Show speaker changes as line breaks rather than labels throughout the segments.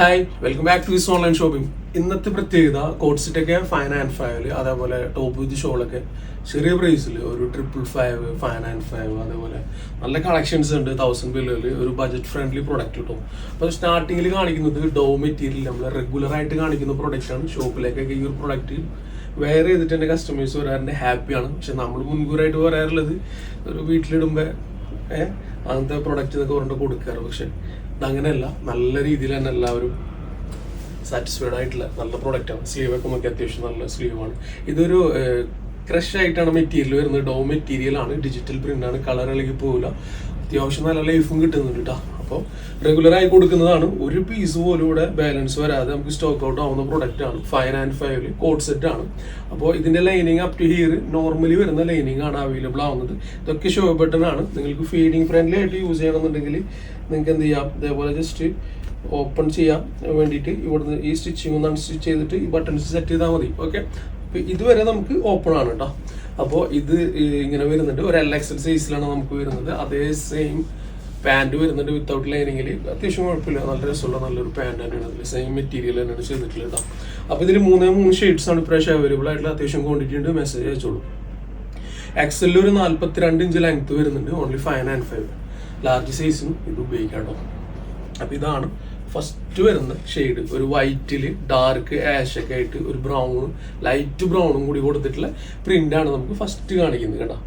Hi welcome back to this online shopping ഇന്നത്തെ പ്രത്യേകത കോഡ്സിറ്റൊക്കെ ഫൈൻ ആൻഡ് ഫൈവ് അതേപോലെ ടോപ്പ് വിത്ത് ഷോളൊക്കെ ചെറിയ പ്രൈസിൽ ഒരു triple five fine and five അതേപോലെ നല്ല കളക്ഷൻസ് ഉണ്ട്. തൗസൻഡ് ബില്ലുകളിൽ ഒരു ബജറ്റ് ഫ്രണ്ട്ലി പ്രൊഡക്റ്റ് കിട്ടും. അപ്പോൾ സ്റ്റാർട്ടിങ്ങിൽ കാണിക്കുന്നത് ഡോ മെറ്റീരിയൽ നമ്മൾ റെഗുലർ ആയിട്ട് കാണിക്കുന്ന പ്രൊഡക്റ്റ് ആണ്. ഷോപ്പിലേക്കൊക്കെ ഈ ഒരു പ്രൊഡക്റ്റ് വെയർ ചെയ്തിട്ട് എന്റെ കസ്റ്റമേഴ്സ് വരാറുണ്ട്. ഹാപ്പിയാണ് പക്ഷെ നമ്മൾ മുൻകൂറായിട്ട് പറയാറുള്ളത് ഒരു വീട്ടിലിടുമ്പോൾ അങ്ങനത്തെ പ്രൊഡക്റ്റ് എന്നൊക്കെ പറഞ്ഞിട്ട് കൊടുക്കാറ്. പക്ഷെ അങ്ങനെയല്ല നല്ല രീതിയിൽ തന്നെ എല്ലാവരും സാറ്റിസ്ഫൈഡ് ആയിട്ടുള്ള നല്ല പ്രൊഡക്റ്റ് ആണ്. സ്ലീവ് ഒക്കെ നോക്കി അത്യാവശ്യം നല്ല സ്ലീവ് ആണ്. ഇതൊരു ക്രഷ് ആയിട്ടാണ് മെറ്റീരിയൽ വരുന്നത്. ഡോ മെറ്റീരിയൽ ആണ്. ഡിജിറ്റൽ പ്രിന്റ് ആണ്. കളർ ഇളകി പോകില്ല അത്യാവശ്യം നല്ല ലൈഫും കിട്ടുന്നുണ്ട് കേട്ടോ അപ്പോൾ ആയി കൊടുക്കുന്നതാണ് ഒരു പീസ് പോലും ഇവിടെ ബാലൻസ് വരാതെ നമുക്ക് സ്റ്റോക്ക് ഔട്ട് ആവുന്ന പ്രൊഡക്റ്റ് ആണ്. ഫൈവ് ആൻഡ് ഫൈവിൽ കോഡ് സെറ്റ് ആണ്. അപ്പോൾ ഇതിന്റെ lining up to here normally വരുന്ന ലൈനിങ് ആണ് അവൈലബിൾ ആവുന്നത്. ഇതൊക്കെ ഷോ ബട്ടൺ ആണ്. നിങ്ങൾക്ക് ഫീഡിങ് ഫ്രണ്ട്ലി ആയിട്ട് യൂസ് ചെയ്യണമെന്നുണ്ടെങ്കിൽ നിങ്ങൾക്ക് എന്ത് ചെയ്യാം? ഇതേപോലെ ജസ്റ്റ് ഓപ്പൺ ചെയ്യാൻ വേണ്ടിയിട്ട് ഇവിടുന്ന് ഈ സ്റ്റിച്ചിങ് ഒന്ന് അൺസ്റ്റിച്ച് ചെയ്തിട്ട് ഈ ബട്ടൺസ് സെറ്റ് ചെയ്താൽ മതി. ഓക്കെ ഇതുവരെ നമുക്ക് ഓപ്പൺ ആണ് കേട്ടോ അപ്പോൾ ഇത് ഇങ്ങനെ വരുന്നുണ്ട്. ഒരു എൽ എക്സൽ സൈസിലാണ് നമുക്ക് വരുന്നത്. അതേ സെയിം പാന്റ് വരുന്നുണ്ട് വിത്തൗട്ട് ലൈനിങ്ങിൽ അത്യാവശ്യം കുഴപ്പമില്ല. നല്ല രസമുള്ള നല്ലൊരു പാന്റ് തന്നെയാണ്. അതിൽ സെയിം മെറ്റീരിയൽ തന്നെയാണ് ചെയ്തിട്ടുള്ളത് അപ്പോൾ ഇതിൽ മൂന്നേ മൂന്ന് ഷെയ്ഡ്സ് ആണ് ഇപ്രാവശ്യം അവൈലബിൾ ആയിട്ടുള്ള അത്യാവശ്യം ക്വാണ്ടിറ്റി ഉണ്ട്. മെസ്സേജ് അയച്ചോളൂ. എക്സലിൽ ഒരു നാല്പത്തിരണ്ട് ഇഞ്ച് ലെങ്ത് വരുന്നുണ്ട്. Only five and five large സൈസും ഇത് ഉപയോഗിക്കാം കേട്ടോ അപ്പൊ ഇതാണ് ഫസ്റ്റ് വരുന്ന ഷെയ്ഡ് ഒരു വൈറ്റിൽ ഡാർക്ക് ആഷൊക്കെ ആയിട്ട് ഒരു ബ്രൗണും ലൈറ്റ് ബ്രൗണും കൂടി കൊടുത്തിട്ടുള്ള പ്രിന്റാണ് നമുക്ക് ഫസ്റ്റ് കാണിക്കുന്നത് കേട്ടോ.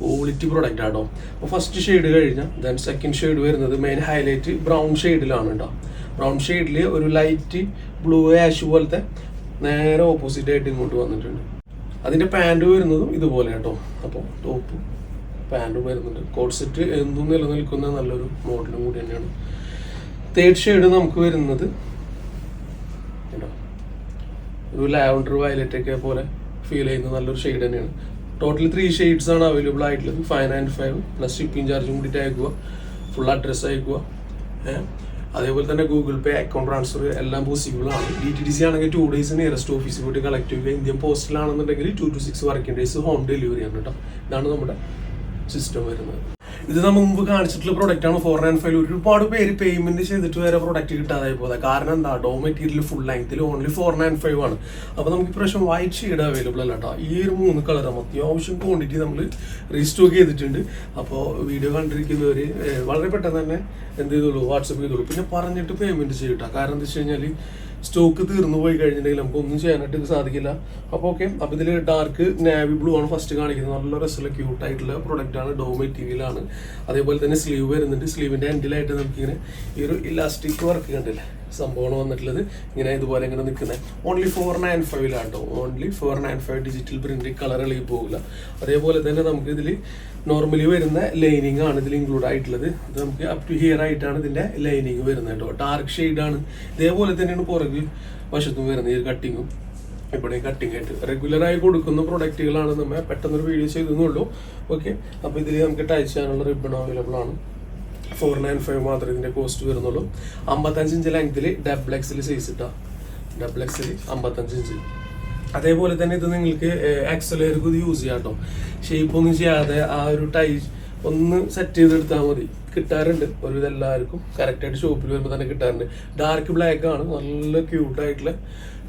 ക്വാളിറ്റി പ്രൊഡക്റ്റ് ആട്ടോ. അപ്പോൾ ഫസ്റ്റ് ഷെയ്ഡ് കഴിഞ്ഞാൽ ദെൻ സെക്കൻഡ് ഷെയ്ഡ് വരുന്നത് മെയിൻ ഹൈലൈറ്റ് ബ്രൗൺ ഷെയ്ഡിലാണ് കേട്ടോ ബ്രൗൺ ഷെയ്ഡിൽ ഒരു ലൈറ്റ് ബ്ലൂ ആഷ് പോലത്തെ നേരെ ഓപ്പോസിറ്റ് ആയിട്ട് ഇങ്ങോട്ട് വന്നിട്ടുണ്ട്. അതിന്റെ പാന്റ് വരുന്നതും ഇതുപോലെ കേട്ടോ അപ്പോൾ ടോപ്പ് പാന്റ് വരുന്നുണ്ട്. കോഡ്സെറ്റ് എന്തും നിലനിൽക്കുന്ന നല്ലൊരു മോഡലും കൂടി തന്നെയാണ്. തേർഡ് ഷെയ്ഡ് നമുക്ക് വരുന്നത് ഒരു ലാവൻഡർ വയലറ്റ് ഒക്കെ പോലെ ഫീൽ ചെയ്യുന്ന നല്ലൊരു ഷെയ്ഡ് തന്നെയാണ്. ടോട്ടൽ ത്രീ ഷെയ്ഡ്സ് ആണ് അവൈലബിൾ ആയിട്ടുള്ളത്. Five nine five plus shipping ചാർജും കൂടിയിട്ട് അയക്കുക ഫുൾ അഡ്രസ്സ് അയക്കുക അതേപോലെ തന്നെ ഗൂഗിൾ പേ അക്കൗണ്ട് ട്രാൻസ്ഫർ എല്ലാം പോസിബിൾ ആണ്. ഡി ടി ഡി സി ആണെങ്കിൽ ടു ഡേയ്സ് നിയറസ്റ്റ് ഓഫീസിൽ പോയിട്ട് കളക്ട് ചെയ്യുക. Indian പോസ്റ്റിലാണെന്നുണ്ടെങ്കിൽ two two six working days home delivery ആണ് കേട്ടോ. ഇതാണ് നമ്മുടെ സിസ്റ്റം വരുന്നത്. ഇത് നമ്മൾ മുമ്പ് കാണിച്ചിട്ടുള്ള പ്രൊഡക്റ്റ് ആണ് ഫോർ ആൻഡ് ഫൈവ് ഒരുപാട് പേര് പേയ്മെന്റ് ചെയ്തിട്ട് വരെ പ്രൊഡക്റ്റ് കിട്ടാതായി പോകുന്നത് കാരണം എന്താ? ഡോ മെറ്റീരിയൽ ഫുൾ ലെങ്ത്തിൽ ഓൺലി ഫോർ ആൻഡ് ഫൈവ് ആണ്. അപ്പോൾ നമുക്ക് ഇപ്രാവശ്യം വൈറ്റ് ഷെയ്ഡ് അവൈലബിൾ അല്ല കേട്ടോ ഈ ഒരു മൂന്ന് കളറും അത്യാവശ്യം ക്വാണ്ടിറ്റി നമ്മൾ റീസ്റ്റോക്ക് ചെയ്തിട്ടുണ്ട്. അപ്പോൾ വീഡിയോ കണ്ടിരിക്കുന്നവർ വളരെ പെട്ടെന്ന് തന്നെ എന്ത് ചെയ്തോളൂ വാട്സപ്പ് ചെയ്തോളൂ. പിന്നെ പറഞ്ഞിട്ട് പേയ്മെന്റ് ചെയ്യട്ടോ കാരണം എന്താ വെച്ച് കഴിഞ്ഞാൽ സ്റ്റോക്ക് തീർന്നു പോയി കഴിഞ്ഞിട്ടുണ്ടെങ്കിൽ നമുക്ക് ഒന്നും ചെയ്യാനായിട്ട് സാധിക്കില്ല. അപ്പോൾ ഓക്കെ അപ്പോൾ ഇതിൽ ഡാർക്ക് നാവി ബ്ലൂ ആണ് ഫസ്റ്റ് കാണിക്കുന്നത്. നല്ല രസമുള്ള ക്യൂട്ട് ആയിട്ടുള്ള പ്രൊഡക്റ്റ് ആണ്. ഡോ മെറ്റീരിയലാണ് അതേപോലെ തന്നെ സ്ലീവ് വരുന്നുണ്ട്. സ്ലീവിന്റെ എൻഡിലായിട്ട് നമുക്കിങ്ങനെ ഈ ഒരു ഇലാസ്റ്റിക് വർക്ക് കണ്ടില്ലേ? സംഭവമാണ് വന്നിട്ടുള്ളത്. ഇങ്ങനെ ഇതുപോലെ ഇങ്ങനെ നിൽക്കുന്നത് only four nine ഫൈവിലാട്ടോ only four nine five digital print colour ഇളകി പോകില്ല. അതേപോലെ തന്നെ നമുക്ക് ഇതിൽ നോർമലി വരുന്ന ലൈനിങ് ആണ് ഇതിൽ ഇൻക്ലൂഡ് ആയിട്ടുള്ളത്. ഇത് നമുക്ക് അപ് ടു ഹിയർ ആയിട്ടാണ് ഇതിന്റെ ലൈനിങ് വരുന്നത് കേട്ടോ ഡാർക്ക് ആണ്. ഇതേപോലെ തന്നെയാണ് പുറകിൽ വശത്തും വരുന്നത് ഈ കട്ടിങ്ങും ഇവിടെ കട്ടിങ് ആയിട്ട്. റെഗുലറായി കൊടുക്കുന്ന പ്രൊഡക്റ്റുകളാണ് നമ്മൾ പെട്ടെന്നൊരു വീഡിയോ ചെയ്തെന്നുള്ളൂ ഓക്കെ അപ്പോൾ ഇതിൽ നമുക്ക് ടച്ച് ചെയ്യാനുള്ള റിബൺ അവൈലബിൾ ആണ്. ഫോർ നയൻ ഫൈവ് മാത്രമേ ഇതിന്റെ കോസ്റ്റ് വരുന്നുള്ളൂ. അമ്പത്തഞ്ച് ഇഞ്ച് ലെങ്ത്തിൽ ഡബിൾ എക്സിൽ സൈസ് ഇട്ടാ. ഡബിൾ എക്സിൽ അമ്പത്തഞ്ച് ഇഞ്ച്. അതേപോലെ തന്നെ ഇത് നിങ്ങൾക്ക് എക്സലേർക്ക് ഇത് യൂസ് ചെയ്യാം കേട്ടോ ഷേപ്പ് ഒന്നും ചെയ്യാതെ ആ ഒരു ടൈ ഒന്ന് സെറ്റ് ചെയ്തെടുത്താൽ മതി. കിട്ടാറുണ്ട്. ഒരു ഇതെല്ലാവർക്കും കറക്റ്റായിട്ട് ഷോപ്പിൽ വരുമ്പോൾ തന്നെ കിട്ടാറുണ്ട്. ഡാർക്ക് ബ്ലാക്ക് ആണ്. നല്ല ക്യൂട്ടായിട്ടുള്ള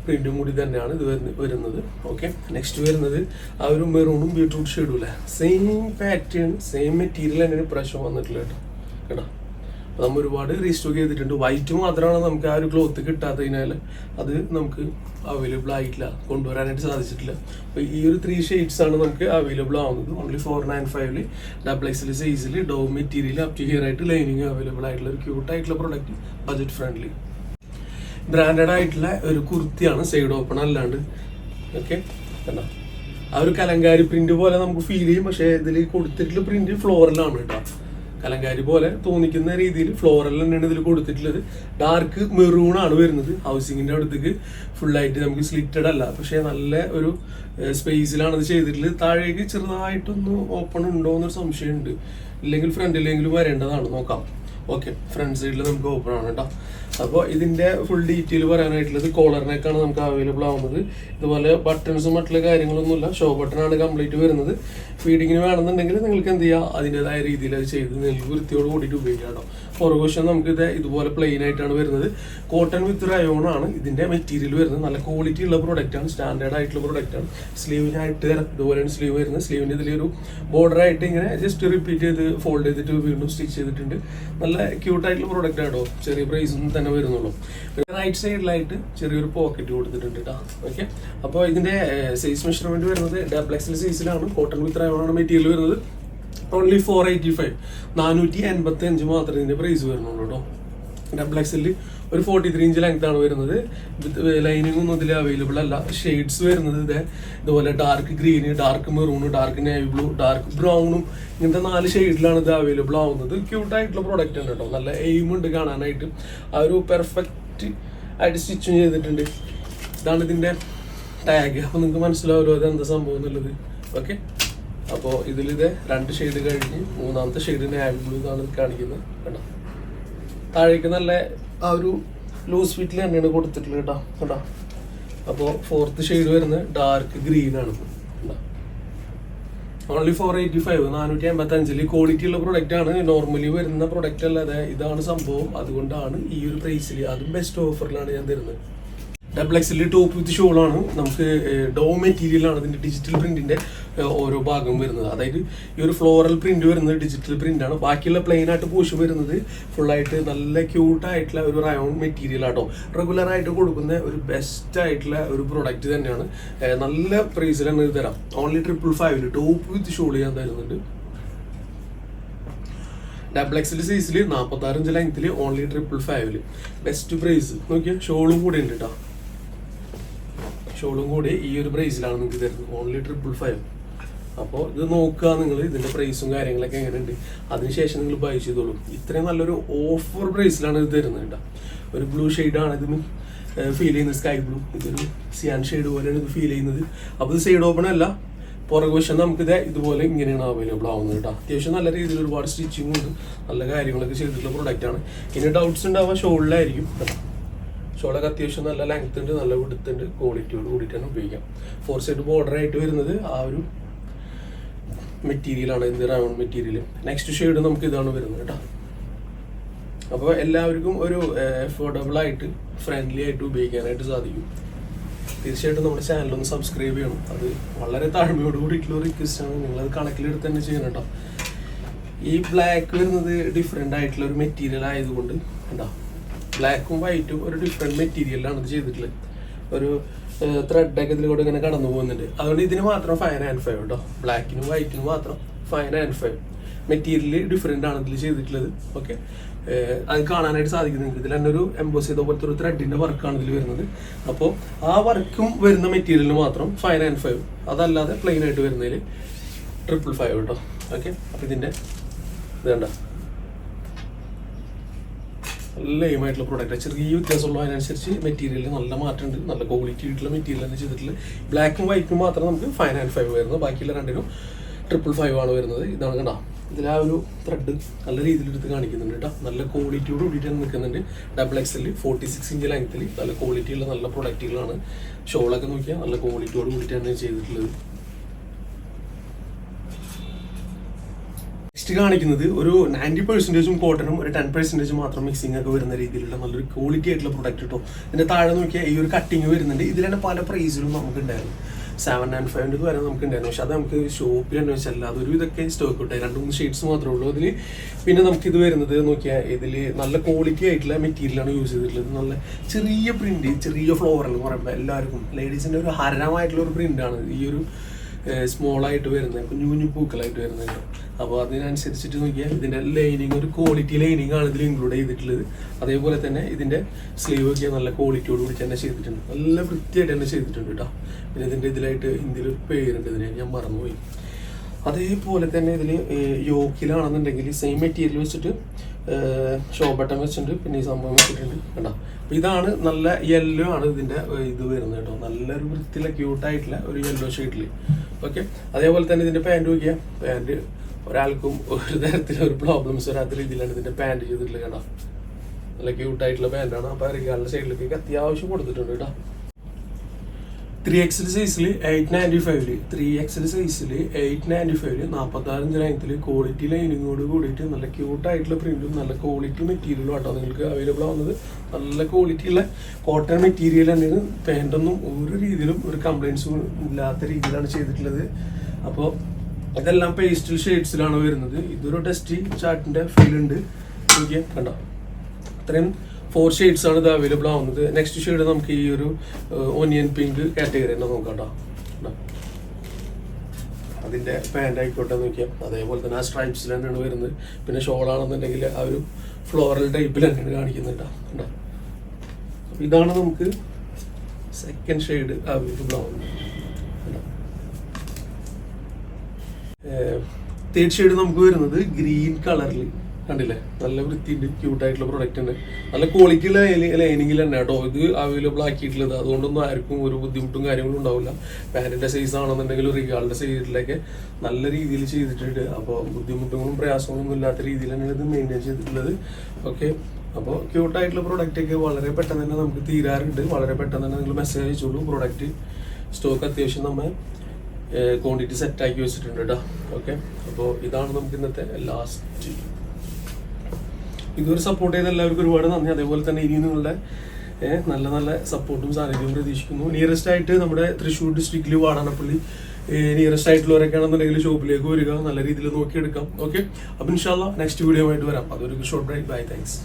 പ്രിന്റും കൂടി തന്നെയാണ് ഇത് വരുന്ന- വരുന്നത്. ഓക്കെ നെക്സ്റ്റ് വരുന്നത് ആ ഒരു മെറൂണും ബീട്രൂട്ട് ഷെയ്ഡും സെയിം പാറ്റേൺ സെയിം മെറ്റീരിയൽ തന്നെയാണ് പ്രശ്നം വന്നിട്ടുള്ളത് കേട്ടോ നമ്മൾ ഒരുപാട് റീസ്റ്റോക്ക് ചെയ്തിട്ടുണ്ട്. വൈറ്റ് മാത്രമാണ് നമുക്ക് ആ ഒരു ക്ലോത്ത് കിട്ടാത്തതിനാൽ അത് നമുക്ക് അവൈലബിൾ ആയിട്ടില്ല. കൊണ്ടുവരാനായിട്ട് സാധിച്ചിട്ടില്ല. അപ്പോൾ ഈ ഒരു ത്രീ ഷെയ്ഡ്സ് ആണ് നമുക്ക് അവൈലബിൾ ആവുന്നത്. ഓൺലി ഫോർ നയൻ ഫൈവിൽ ഡബിൾ എക്സിൽ സൈസിൽ ഡോ മെറ്റീരിയൽ അപ് ടു ഹിയർ ആയിട്ട് ലൈനിങ് അവൈലബിൾ ആയിട്ടുള്ള ഒരു ക്യൂട്ട് ആയിട്ടുള്ള പ്രൊഡക്റ്റ് ബജറ്റ് ഫ്രണ്ട്ലി ബ്രാൻഡഡ് ആയിട്ടുള്ള ഒരു കുർത്തിയാണ് സൈഡ് ഓപ്പൺ അല്ലാണ്ട്. ഓക്കെ എന്നാ ആ ഒരു കലങ്കാരി പ്രിന്റ് പോലെ നമുക്ക് ഫീൽ ചെയ്യും. പക്ഷേ ഇതിൽ കൊടുത്തിട്ടുള്ള പ്രിന്റ് ഫ്ലോറിലാണ് കേട്ടോ. കലങ്കാരി പോലെ തോന്നിക്കുന്ന രീതിയിൽ ഫ്ലോറൽ തന്നെയാണ് ഇതിൽ കൊടുത്തിട്ടുള്ളത്. ഡാർക്ക് മെറൂൺ ആണ് വരുന്നത് ഹൗസിങ്ങിന്റെ അടുത്തേക്ക്. ഫുള്ളായിട്ട് നമുക്ക് സ്ലിറ്റഡ് അല്ല. പക്ഷേ നല്ല ഒരു സ്പേസിലാണ് ഇത് ചെയ്തിട്ടുള്ളത്. താഴേക്ക് ചെറുതായിട്ടൊന്ന് ഓപ്പൺ ഉണ്ടോ എന്നൊരു സംശയമുണ്ട്. ഇല്ലെങ്കിൽ ഫ്രണ്ടിലെങ്കിലും വരേണ്ടതാണ്. നോക്കാം. ഓക്കെ ഫ്രണ്ട് സൈഡിൽ നമുക്ക് ഓപ്പൺ ആണ് കേട്ടോ അപ്പോൾ ഇതിന്റെ ഫുൾ ഡീറ്റെയിൽ പറയാനായിട്ടുള്ളത് കോളറിനേക്കാണ് നമുക്ക് അവൈലബിൾ ആവുന്നത്. ഇതുപോലെ ബട്ടൺസും മറ്റുള്ള കാര്യങ്ങളൊന്നുമില്ല. ഷോ ബട്ടൺ ആണ് കംപ്ലീറ്റ് വരുന്നത്. ഫീഡിങ്ങിന് വേണമെന്നുണ്ടെങ്കിൽ നിങ്ങൾക്ക് എന്ത് ചെയ്യാം? അതിന്റെതായ രീതിയിൽ അത് ചെയ്ത് നിങ്ങൾക്ക് വൃത്തിയോട് കൂടിയിട്ട് ഉപയോഗിക്കാം കേട്ടോ പുറകുവശം നമുക്ക് ഇത് ഇതുപോലെ പ്ലെയിൻ ആയിട്ടാണ് വരുന്നത്. കോട്ടൺ വിത്ത് റയോൺ ആണ് ഇതിന്റെ മെറ്റീരിയൽ വരുന്നത്. നല്ല ക്വാളിറ്റി ഉള്ള പ്രോഡക്റ്റ് ആണ്. സ്റ്റാൻഡേർഡ് ആയിട്ടുള്ള പ്രോഡക്റ്റ് ആണ്. സ്ലീവിനായിട്ട് ഇതുപോലെയാണ് സ്ലീവ് വരുന്നത്. സ്ലീവിന്റെ ഇതിലൊരു ബോർഡർ ആയിട്ട് ഇങ്ങനെ ജസ്റ്റ് റിപ്പീറ്റ് ചെയ്ത് ഫോൾഡ് ചെയ്തിട്ട് വീണ്ടും സ്റ്റിച്ച് ചെയ്തിട്ടുണ്ട്. നല്ല ക്യൂട്ട് ആയിട്ടുള്ള പ്രൊഡക്റ്റ് ആണോ ചെറിയ പ്രൈസിൽ തന്നെ വരുന്നുള്ളൂ. റൈറ്റ് സൈഡിലായിട്ട് ചെറിയൊരു പോക്കറ്റ് കൊടുത്തിട്ടുണ്ട് കേട്ടോ ഓക്കെ അപ്പോൾ ഇതിന്റെ സൈസ് മെഷർമെന്റ് വരുന്നത് ഡബിൾ എക്സൽ സൈസിലാണ് കോട്ടൺ വിത്ത് റയോൺ ആണ് മെറ്റീരിയൽ വരുന്നത്. ഓൺലി ഫോർ എയ്റ്റി ഫൈവ് നാനൂറ്റി എൺപത്തി അഞ്ച് മാത്രമേ ഇതിന്റെ പ്രൈസ് വരുന്നുള്ളൂ കേട്ടോ ഡബിൾ എക്സിൽ ഒരു ഫോർട്ടി ത്രീ ഇഞ്ച് ലെങ്ത് ആണ് വരുന്നത്. ലൈനിങ് ഒന്നും ഇതിൽ അവൈലബിൾ അല്ല. ഷെയ്ഡ്സ് വരുന്നത് ഇതേ. ഇതുപോലെ dark green dark maroon dark navy blue dark ബ്രൗണും ഇങ്ങനത്തെ നാല് ഷെയ്ഡിലാണ് ഇത് അവൈലബിൾ ആവുന്നത്. ക്യൂട്ടായിട്ടുള്ള പ്രോഡക്റ്റ് ആണ് കേട്ടോ നല്ല എയിം ഉണ്ട് കാണാനായിട്ട്. ആ ഒരു പെർഫെക്റ്റ് ആയിട്ട് സ്റ്റിച്ചും ചെയ്തിട്ടുണ്ട്. ഇതാണ് ഇതിന്റെ ടാഗ് അപ്പോൾ നിങ്ങൾക്ക് മനസ്സിലാവുമല്ലോ അത് എന്താ സംഭവം എന്നുള്ളത്. ഓക്കെ അപ്പോൾ ഇതിലിത് രണ്ട് ഷെയ്ഡ് കഴിഞ്ഞ് മൂന്നാമത്തെ ഷെയ്ഡിനെ ആവി ബ്ലൂ എന്നാണ് കാണിക്കുന്നത് കേട്ടോ താഴേക്ക് നല്ല ആ ഒരു ലൂസ് ഫിറ്റിൽ തന്നെയാണ് കൊടുത്തിട്ടുള്ളത് കേട്ടോ കേട്ടോ അപ്പോൾ ഫോർത്ത് ഷെയ്ഡ് വരുന്നത് ഡാർക്ക് ഗ്രീൻ ആണ് ഓൺലി ഫോർ എയ്റ്റി ഫൈവ് നാനൂറ്റി അമ്പത്തി അഞ്ചിൽ ക്വാളിറ്റി ഉള്ള പ്രൊഡക്റ്റ് ആണ്. നോർമലി വരുന്ന പ്രൊഡക്റ്റ് അല്ലാതെ ഇതാണ് സംഭവം. അതുകൊണ്ടാണ് ഈ ഒരു പ്രൈസിൽ അതും ബെസ്റ്റ് ഓഫറിലാണ് ഞാൻ തരുന്നത്. ഡബിൾ എക്സിൽ ടോപ്പ് വിത്ത് ഷോളാണ് നമുക്ക് ഡോ മെറ്റീരിയൽ ആണ് ഇതിന്റെ ഡിജിറ്റൽ പ്രിന്റിന്റെ ഓരോ ഭാഗം വരുന്നത്. അതായത് ഈ ഒരു ഫ്ലോറൽ പ്രിന്റ് വരുന്നത് ഡിജിറ്റൽ പ്രിന്റ് ആണ്. ബാക്കിയുള്ള പ്ലെയിൻ ആയിട്ട് പൂശ് വരുന്നത് ഫുള്ളായിട്ട് നല്ല ക്യൂട്ട് ആയിട്ടുള്ള ഒരു റയോൺ മെറ്റീരിയൽ ആട്ടോ. റെഗുലർ ആയിട്ട് കൊടുക്കുന്ന ഒരു ബെസ്റ്റ് ആയിട്ടുള്ള ഒരു പ്രൊഡക്റ്റ് തന്നെയാണ്. നല്ല പ്രൈസിൽ തന്നെ ഇത് തരാം. ഓൺലി ട്രിപ്പിൾ ഫൈവിൽ ടോപ്പ് വിത്ത് ഷോൾ ഞാൻ തരുന്നുണ്ട്. ഡബിൾ എക്സിൽ സൈസിൽ നാൽപ്പത്താറ് ഇഞ്ച് ലെങ്ത്തിൽ ഓൺലി ട്രിപ്പിൾ ഫൈവിൽ ബെസ്റ്റ് പ്രൈസ് നോക്കിയാൽ ഷോളും കൂടെ ഉണ്ട് കേട്ടോ ഷോളും കൂടി ഈ ഒരു പ്രൈസിലാണ് നിങ്ങൾക്ക് തരുന്നത്. ഓൺലി ട്രിപ്പിൾ ഫൈവ് അപ്പോൾ ഇത് നോക്കുക നിങ്ങൾ ഇതിന്റെ പ്രൈസും കാര്യങ്ങളൊക്കെ എങ്ങനെയുണ്ട്. അതിനുശേഷം നിങ്ങൾ ബൈ ചെയ്തോളൂ. ഇത്രയും നല്ലൊരു ഓഫർ പ്രൈസിലാണ് ഇത് തരുന്നത് കേട്ടോ. ഒരു ബ്ലൂ ആണ് ഇതിന് ഫീൽ ചെയ്യുന്നത് സ്കൈ ബ്ലൂ ഇതൊരു സിയാൻ ഷെയ്ഡ് പോലെയാണ് ഇത് ഫീൽ ചെയ്യുന്നത്. അപ്പോൾ ഇത് സൈഡ് ഓപ്പൺ അല്ല. പുറകുവശം നമുക്കിത് ഇതുപോലെ ഇങ്ങനെയാണ് അവൈലബിൾ ആവുന്നത് കേട്ടോ. അത്യാവശ്യം നല്ല രീതിയിൽ ഒരുപാട് സ്റ്റിച്ചിങ് ഉണ്ട്. നല്ല കാര്യങ്ങളൊക്കെ ചെയ്തിട്ടുള്ള പ്രൊഡക്റ്റ് ആണ്. ഇനി ഡൗട്ട്സ് ഉണ്ടാവുക ഷോളിലായിരിക്കും കേട്ടോ ഷോളൊക്കെ അത്യാവശ്യം നല്ല ലെങ്ത് ഉണ്ട് നല്ല വിടുത്തുണ്ട് ക്വാളിറ്റിയോട് കൂടിയിട്ടാണ് ഉപയോഗിക്കാം. ഫോർ സൈഡ് ബോർഡർ ആയിട്ട് വരുന്നത് ആ ഒരു മെറ്റീരിയലാണ് ഇത് റൗണ്ട് മെറ്റീരിയൽ നെക്സ്റ്റ് ഷെയ്ഡ് നമുക്ക് ഇതാണ് വരുന്നത് കേട്ടോ. അപ്പോൾ എല്ലാവർക്കും ഒരു അഫോർഡബിൾ ആയിട്ട് ഫ്രണ്ട്ലി ആയിട്ട് ഉപയോഗിക്കാനായിട്ട് സാധിക്കും. തീർച്ചയായിട്ടും നമ്മുടെ ചാനൽ ഒന്ന് സബ്സ്ക്രൈബ് ചെയ്യണം. അത് വളരെ താഴ്മയോട് കൂടിയിട്ടുള്ള റിക്വസ്റ്റ് ആണ്. നിങ്ങളത് കണക്കിലെടുത്ത് തന്നെ ചെയ്യണം കേട്ടോ. ഈ ബ്ലാക്ക് വരുന്നത് ഡിഫറെന്റ് ആയിട്ടുള്ള ഒരു മെറ്റീരിയൽ ആയതുകൊണ്ട് കേട്ടോ ബ്ലാക്കും വൈറ്റും ഒരു ഡിഫറെന്റ് മെറ്റീരിയലാണ് ഇത് ചെയ്തിട്ടുള്ളത്. ഒരു ത്രെഡൊക്കെ ഇതിലൂടെ ഇങ്ങനെ കടന്നു പോകുന്നുണ്ട്. അതുകൊണ്ട് ഇതിന് മാത്രം ഫൈൻ ആൻഡ് ഫൈവ് കേട്ടോ ബ്ലാക്കിനും വൈറ്റിനും മാത്രം fine and five material different ആണ് ഇതിൽ ചെയ്തിട്ടുള്ളത്. ഓക്കെ അത് കാണാനായിട്ട് സാധിക്കും നിങ്ങൾക്ക് ഇതിൽ തന്നെ ഒരു എംബോസ് ചെയ്ത പോലത്തെ ഒരു ത്രെഡിന്റെ വർക്കാണ് ഇതിൽ വരുന്നത്. അപ്പോൾ ആ വർക്കും വരുന്ന മെറ്റീരിയലിന് മാത്രം ഫൈവ് ആൻഡ് ഫൈവ് അതല്ലാതെ പ്ലെയിൻ ആയിട്ട് വരുന്നതിൽ ട്രിപ്പിൾ ഫൈവ് കേട്ടോ ഓക്കെ അപ്പോൾ ഇതിന്റെ ഇത് കണ്ടോ? നല്ല എയിമായിട്ടുള്ള പ്രോഡക്റ്റ് ചെറിയ വ്യത്യാസമുള്ള അതിനനുസരിച്ച് മെറ്റീരിയൽ നല്ല മാറ്റമുണ്ട്. നല്ല ക്വാളിറ്റി ആയിട്ടുള്ള മെറ്റീരിയൽ തന്നെ ചെയ്തിട്ടുള്ളത് ബ്ലാക്കും വൈറ്റും മാത്രം നമുക്ക് ഫൈവ് ആൻഡ് ഫൈവ് വരുന്നത്. ബാക്കിയുള്ള രണ്ടിനും ട്രിപ്പിൾ ഫൈവ് ആണ് വരുന്നത്. ഇതാണ് കണ്ടാ? ഇതിൽ ആ ഒരു ത്രെഡ് നല്ല രീതിയിൽ എടുത്ത് കാണിക്കുന്നുണ്ട് കേട്ടോ. നല്ല ക്വാളിറ്റിയോട് കൂടിയിട്ട് നിൽക്കുന്നുണ്ട്. Double XL forty six inch ലെങ്ത്തിൽ നല്ല ക്വാളിറ്റിയുള്ള നല്ല പ്രൊഡക്റ്റുകളാണ് ഷോളൊക്കെ നോക്കിയാൽ നല്ല ക്വാളിറ്റിയോട് കൂടിയിട്ടാണ് ചെയ്തിട്ടുള്ളത്. നെക്സ്റ്റ് കാണിക്കുന്നത് ഒരു നയന്റി പെർസെന്റേജും കോട്ടനും ഒരു ടെൻ പെർസെന്റേജ് മാത്രം മിക്സിംഗ് ഒക്കെ വരുന്ന രീതിയിലുള്ള നല്ലൊരു ക്വാളിറ്റി ആയിട്ടുള്ള പ്രൊഡക്റ്റ് കിട്ടും ഇതിന്റെ താഴെ നോക്കിയാൽ ഈ ഒരു കട്ടിങ് വരുന്നുണ്ട്. ഇതിൽ തന്നെ പല പ്രൈസിലും നമുക്ക് ഉണ്ടായിരുന്നു സെവൻ ആൻഡ് ഫൈവ് വരെ നമുക്ക് ഉണ്ടായിരുന്നു പക്ഷെ അത് നമുക്ക് ഷോപ്പിൽ തന്നെ അല്ലാതെ അതൊരു ഇതൊക്കെ സ്റ്റോക്ക് ഉണ്ടായി രണ്ട് മൂന്ന് ഷെയ്ഡ്സ് മാത്രമേ ഉള്ളൂ. അതിൽ പിന്നെ നമുക്ക് ഇത് വരുന്നത് നോക്കിയാൽ ഇതിൽ നല്ല ക്വാളിറ്റി ആയിട്ടുള്ള മെറ്റീരിയലാണ് യൂസ് ചെയ്തിട്ടുള്ളത്. നല്ല ചെറിയ പ്രിന്റ് ചെറിയ ഫ്ലോറൽ എന്ന് പറയുമ്പോൾ എല്ലാവർക്കും ലേഡീസിന്റെ ഒരു ഹരമായിട്ടുള്ള ഒരു പ്രിന്റാണ് ഈ ഒരു സ്മോൾ ആയിട്ട് വരുന്നത് കുഞ്ഞു കുഞ്ഞു പൂക്കളായിട്ട് വരുന്നുണ്ട് അപ്പോൾ അതിനനുസരിച്ചിട്ട് നോക്കിയാൽ ഇതിന്റെ ലൈനിങ് ഒരു ക്വാളിറ്റി ലൈനിങ് ആണ് ഇതിൽ ഇൻക്ലൂഡ് ചെയ്തിട്ടുള്ളത്. അതേപോലെ തന്നെ ഇതിന്റെ സ്ലീവ് ഒക്കെ നല്ല ക്വാളിറ്റിയോട് കൂടി തന്നെ ചെയ്തിട്ടുണ്ട്. നല്ല വൃത്തിയായിട്ട് തന്നെ ചെയ്തിട്ടുണ്ട് കേട്ടോ. പിന്നെ ഇതിന്റെ ഇതിലായിട്ട് ഇന്ത്യയിൽ ഒരു പേരുണ്ട് ഇതിനെ ഞാൻ മറന്നുപോയി. അതേപോലെ തന്നെ ഇതിൽ യോക്കിലാണെന്നുണ്ടെങ്കിൽ സെയിം മെറ്റീരിയൽ വെച്ചിട്ട് ഷോ ബട്ടൺ വെച്ചിട്ടുണ്ട്. പിന്നെ ഈ സംഭവം വെച്ചിട്ടുണ്ട് കേട്ടോ അപ്പൊ ഇതാണ് നല്ല യെല്ലോ ആണ് ഇതിന്റെ ഏർ, ഇത് വരുന്നത് കേട്ടോ. നല്ലൊരു വൃത്തിയിലെ ക്യൂട്ടായിട്ടുള്ള ഒരു യെല്ലോ ഷെയ്ഡിൽ ഓക്കെ അതേപോലെ തന്നെ ഇതിന്റെ പാന്റ് നോക്കിയാ. പാന്റ് ഒരാൾക്കും ഒരു തരത്തിലും ഒരു പ്രോബ്ലംസ് വരാത്ത രീതിയിലാണ് ഇതിന്റെ പാന്റ് ചെയ്തിട്ടുള്ളത് കേട്ടോ നല്ല ക്യൂട്ടായിട്ടുള്ള പാന്റാണ് അപ്പൊ റിഗാലിന്റെ സൈഡിലേക്ക് അത്യാവശ്യം കൊടുത്തിട്ടുണ്ട് കേട്ടോ. ത്രീ എക്സൽ സൈസിൽ എയ്റ്റ് നയന്റി ഫൈവിൽ ത്രീ എക്സൽ സൈസിൽ എയ്റ്റ് നയന്റി ഫൈവിൽ നാൽപ്പത്താറഞ്ച് ലൈനത്തിൽ ക്വാളിറ്റി ലൈനിങ്ങോട് കൂടിയിട്ട് നല്ല ക്യൂട്ടായിട്ടുള്ള പ്രിന്റും നല്ല ക്വാളിറ്റി മെറ്റീരിയലും ആട്ടോ നിങ്ങൾക്ക് അവൈലബിൾ ആവുന്നത്. നല്ല ക്വാളിറ്റി ഉള്ള കോട്ടൺ മെറ്റീരിയൽ തന്നെയാണ്. പാന്റൊന്നും ഒരു രീതിയിലും ഒരു കംപ്ലൈൻസും ഇല്ലാത്ത രീതിയിലാണ് ചെയ്തിട്ടുള്ളത്. അപ്പോൾ ഇതെല്ലാം പേസ്റ്റൽ ഷെയ്ഡ്സിലാണ് വരുന്നത്. ഇതൊരു ടെസ്റ്റ് ചാർട്ടിന്റെ ഫീൽ ഉണ്ട്. നോക്കിയാൽ കണ്ടോ? അത്രയും ഫോർ ഷെയ്ഡ്സ് ആണ് ഇത് അവൈലബിൾ ആവുന്നത്. നെക്സ്റ്റ് ഷെയ്ഡ് നമുക്ക് ഈ ഒരു ഓനിയൻ പിങ്ക് കാറ്റഗറി തന്നെ നോക്കാം. അതിന്റെ പാന്റ് ആയിക്കോട്ടെ നോക്കിയാൽ അതേപോലെ തന്നെ ആ സ്ട്രൈപ്സിൽ തന്നെയാണ് വരുന്നത്. പിന്നെ ഷോൾ ആണെന്നുണ്ടെങ്കിൽ ആ ഒരു ഫ്ലോറൽ ടൈപ്പിൽ തന്നെയാണ് കണ്ടോ? ഇതാണ് നമുക്ക് സെക്കൻഡ് ഷെയ്ഡ് അവൈലബിൾ ആവുന്നത്. തേർഡ് ഷെയ്ഡ് നമുക്ക് വരുന്നത് ഗ്രീൻ കളറിൽ കണ്ടില്ലേ? നല്ല വൃത്തിയുണ്ട് ക്യൂട്ടായിട്ടുള്ള പ്രൊഡക്റ്റ് ഉണ്ട്. നല്ല ക്വാളിറ്റി ഉള്ള ലൈനിങ്ങിൽ തന്നെ കേട്ടോ ഇത് അവൈലബിൾ ആക്കിയിട്ടുള്ളത്. അതുകൊണ്ടൊന്നും ആർക്കും ഒരു ബുദ്ധിമുട്ടും കാര്യങ്ങളും ഉണ്ടാവില്ല. പാന്റിന്റെ സൈസ് ആണെന്നുണ്ടെങ്കിൽ റിഗാളിന്റെ സൈസിലൊക്കെ നല്ല രീതിയിൽ ചെയ്തിട്ടുണ്ട്. അപ്പോൾ ബുദ്ധിമുട്ടുകളും പ്രയാസങ്ങളൊന്നും ഇല്ലാത്ത രീതിയിൽ തന്നെയാണ് ഇത് മെയിന്റെയിൻ ചെയ്തിട്ടുള്ളത്. ഓക്കെ അപ്പോൾ ക്യൂട്ടായിട്ടുള്ള പ്രൊഡക്റ്റ് ഒക്കെ വളരെ പെട്ടെന്ന് തന്നെ നമുക്ക് തീരാറുണ്ട്. വളരെ പെട്ടെന്ന് തന്നെ നിങ്ങൾ മെസ്സേജ് അയച്ചോളൂ. പ്രൊഡക്റ്റ് സ്റ്റോക്ക് അത്യാവശ്യം നമ്മൾ ക്വാണ്ടിറ്റി സെറ്റ് ആക്കി വെച്ചിട്ടുണ്ട് കേട്ടോ ഓക്കെ അപ്പോൾ ഇതാണ് നമുക്ക് ഇന്നത്തെ ലാസ്റ്റ് ഇതുവരെ സപ്പോർട്ട് ചെയ്ത എല്ലാവർക്കും ഒരുപാട് നന്ദി. അതേപോലെ തന്നെ ഇനി നിങ്ങളുടെ നല്ല നല്ല സപ്പോർട്ടും സാന്നിധ്യവും പ്രതീക്ഷിക്കുന്നു. നിയറസ്റ്റ് ആയിട്ട് നമ്മുടെ തൃശ്ശൂർ ഡിസ്ട്രിക്റ്റിൽ വാടാനപ്പള്ളി നിയറസ്റ്റ് ആയിട്ടുള്ളവരൊക്കെ ആണെന്നുണ്ടെങ്കിൽ ഷോപ്പിലേക്ക് വരിക. നല്ല രീതിയിൽ നോക്കിയെടുക്കാം. ഓക്കെ അപ്പം ഇൻഷാല്ല നെക്സ്റ്റ് വീഡിയോ ആയിട്ട് വരാം. അതൊരു ഷോർട്ട് ബ്രേക്ക് ബൈ താങ്ക്സ്